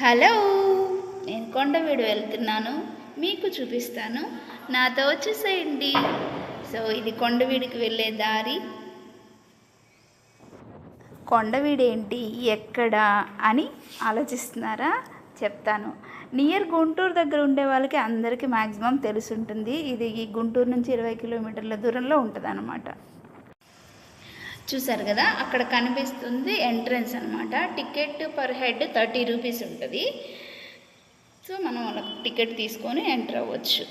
Hello నేను కొండవీడు వెళ్తున్నాను. మీకు చూపిస్తాను. నాతో వచ్చేసేయండి. సో ఇది కొండవీడికి వెళ్ళే దారి. కొండవీడు ఏంటి ఎక్కడ అని ఆలోచిస్తున్నారా? చెప్తాను. నియర్ గుంటూరు దగ్గర ఉండే వాళ్ళకి అందరికీ మ్యాక్సిమం తెలిసి ఉంటుంది ఇది ఈ గుంటూరు నుంచి ఇరవై కిలోమీటర్ల దూరంలో ఉంటుంది చూసారు కదా అక్కడ కనిపిస్తుంది ఎంట్రన్స్ అనమాట ticket per head thirty rupees ఉంటుంది. సో మనం వాళ్ళకి టికెట్ తీసుకొని ఎంటర్ అవ్వచ్చు.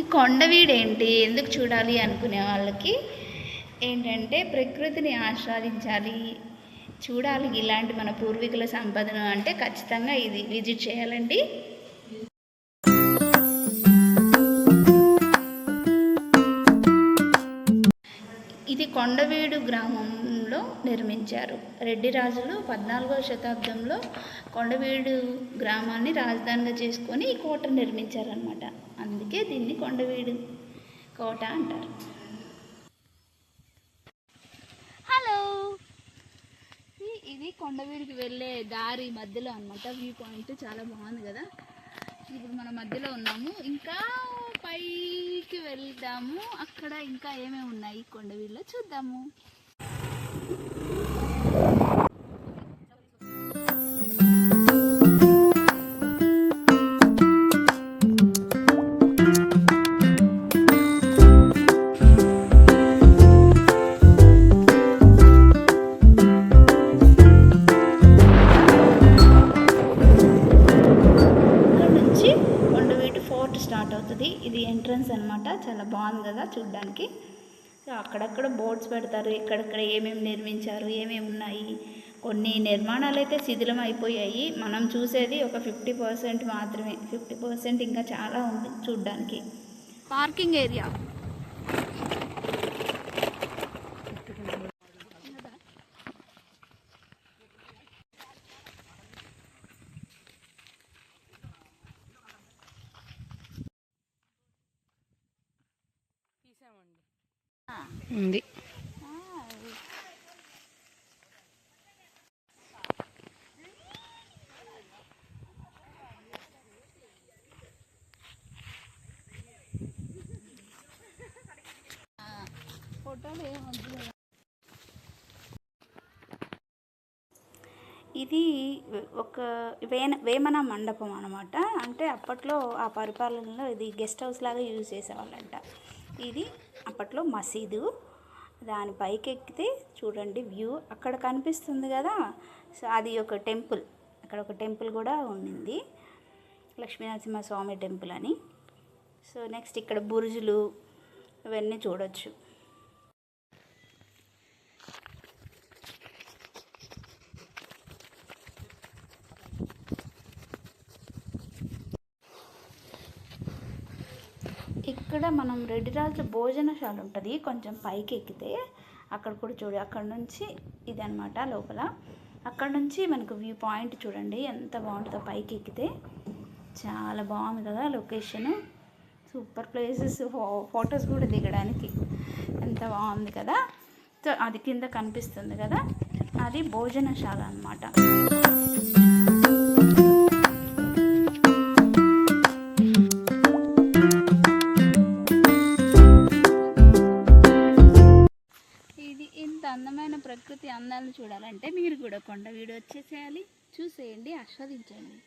ఈ కొండవీడేంటి? ఎందుకు చూడాలి అనుకునే వాళ్ళకి? ఏంటంటే ప్రకృతిని ఆస్వాదించాలి. చూడాలి ఇలాంటి మన పూర్వీకుల సంపదను అంటే ఖచ్చితంగా ఇది. విజిట్ చేయాలండి. ఇది కొండవీడు గ్రామంలో నిర్మించారు. రెడ్డి రాజులు పద్నాలుగవ శతాబ్దంలో కొండవీడు గ్రామాన్ని రాజధానిగా చేసుకొని ఈ కోట నిర్మించారనమాట అందుకే దీన్ని కొండవీడు కోట అంటారు హలో ఈ- ఇది కొండవీడికి వెళ్ళే దారి మధ్యలో అనమాట వ్యూ పాయింట్ చాలా బాగుంది కదా. ఇప్పుడు మన మధ్యలో ఉన్నాము. ఇంకా పైకి వెళ్దాము. అక్కడ ఇంకా ఏమేమి ఉన్నాయి కొండవీడిలో చూద్దాము. కొండవీటి స్టార్ట్ అవుతుంది. ఇది ఎంట్రన్స్ అన్నమాట. చాలా బాగుంది కదా చూడ్డానికి. సో అక్కడక్కడ బోర్డ్స్ పెడతారు. ఎక్కడెక్కడ ఏమేమి నిర్మించారు ఏమేమి ఉన్నాయి. కొన్ని నిర్మాణాలు అయితే శిథిలం అయిపోయాయి. మనం చూసేది ఒక ఫిఫ్టీ పర్సెంట్ మాత్రమే. ఫిఫ్టీ పర్సెంట్ ఇంకా చాలా ఉంది చూడ్డానికి. Parking area. ఉంది. ఇది ఒక వేన వేమన మండపం అనమాట అంటే అప్పట్లో ఆ పరిపాలనలో ఇది గెస్ట్ హౌస్ లాగా యూజ్ చేసేవాళ్ళంట. ఇది అప్పట్లో మసీదు. దాని పైకి ఎక్కితే చూడండి వ్యూ అక్కడ కనిపిస్తుంది కదా. సో అది ఒక టెంపుల్. అక్కడ ఒక టెంపుల్ కూడా ఉండింది. లక్ష్మీనరసింహ స్వామి టెంపుల్ అని. సో నెక్స్ట్ ఇక్కడ బురుజులు ఇవన్నీ చూడొచ్చు. ఇక్కడ మనం రెడ్డి రాజు భోజనశాల ఉంటుంది. కొంచెం పైకి ఎక్కితే అక్కడ కూడా చూడు అక్కడ నుంచి ఇది అనమాట లోపల. అక్కడ నుంచి మనకు వ్యూ పాయింట్ చూడండి ఎంత బాగుంటుందో పైకి ఎక్కితే. చాలా బాగుంది కదా లొకేషన్. సూపర్ ప్లేసెస్ ఫొటోస్ కూడా దిగడానికి ఎంత బాగుంది కదా. సో అది కింద కనిపిస్తుంది కదా. అది భోజనశాల అన్నమాట. అందమైన ప్రకృతి అందాలను చూడాలంటే మీరు కూడా కొండ వీడియో వచ్చేసేయాలి. చూసేయండి ఆస్వాదించండి.